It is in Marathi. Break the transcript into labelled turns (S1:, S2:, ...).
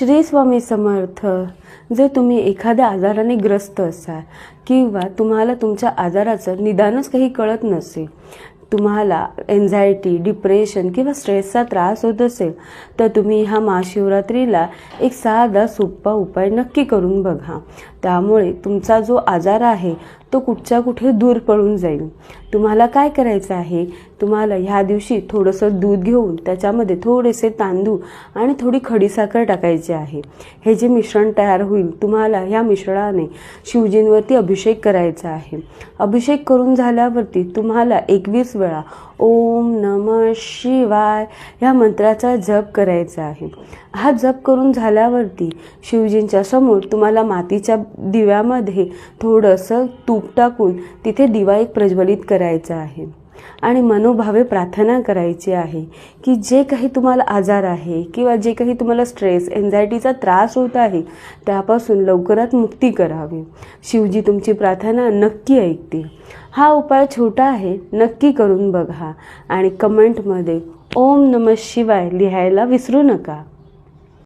S1: श्री स्वामी समर्थ जर तुम्ही एखाद्या आजाराने ग्रस्त असाल किंवा तुम्हाला तुमच्या आजाराचं निदानच काही कळत नसेल तुम्हाला एन्झायटी डिप्रेशन किंवा स्ट्रेसचा त्रास होत असेल तर तुम्ही ह्या महाशिवरात्रीला एक साधा सोपा उपाय नक्की करून बघा. त्यामुळे तुमचा जो आजार आहे तो कुठच्या कुठे दूर पळून जाईल. तुम्हाला काय करायचं आहे? तुम्हाला ह्या दिवशी थोडंसं दूध घेऊन त्याच्यामध्ये थोडेसे तांदूळ आणि थोडी खडीसाखर टाकायची आहे. हे जे मिश्रण तयार होईल तुम्हाला ह्या मिश्रणाने शिवजींवरती अभिषेक करायचा आहे. अभिषेक करून झाल्यावरती तुम्हाला एकवीस वेळा ओम नम शिवाय ह्या मंत्राचा जप करायचा आहे. हा जप करून झाल्यावरती शिवजींच्या समोर तुम्हाला मातीच्या दिव्यामध्ये थोडंसं तूप टाकून तिथे दिवा एक प्रज्वलित करायचा आहे. आणि मनोभावे प्रार्थना करायची आहे की जे काही तुम्हाला आजार आहे किंवा जे काही तुम्हाला स्ट्रेस एन्झायटीचा त्रास होत आहे त्यापासून लवकरात मुक्ती करावी. शिवजी तुमची प्रार्थना नक्की ऐकतील. हा उपाय छोटा आहे नक्की करून बघा आणि कमेंटमध्ये ओम नम शिवाय लिहायला विसरू नका.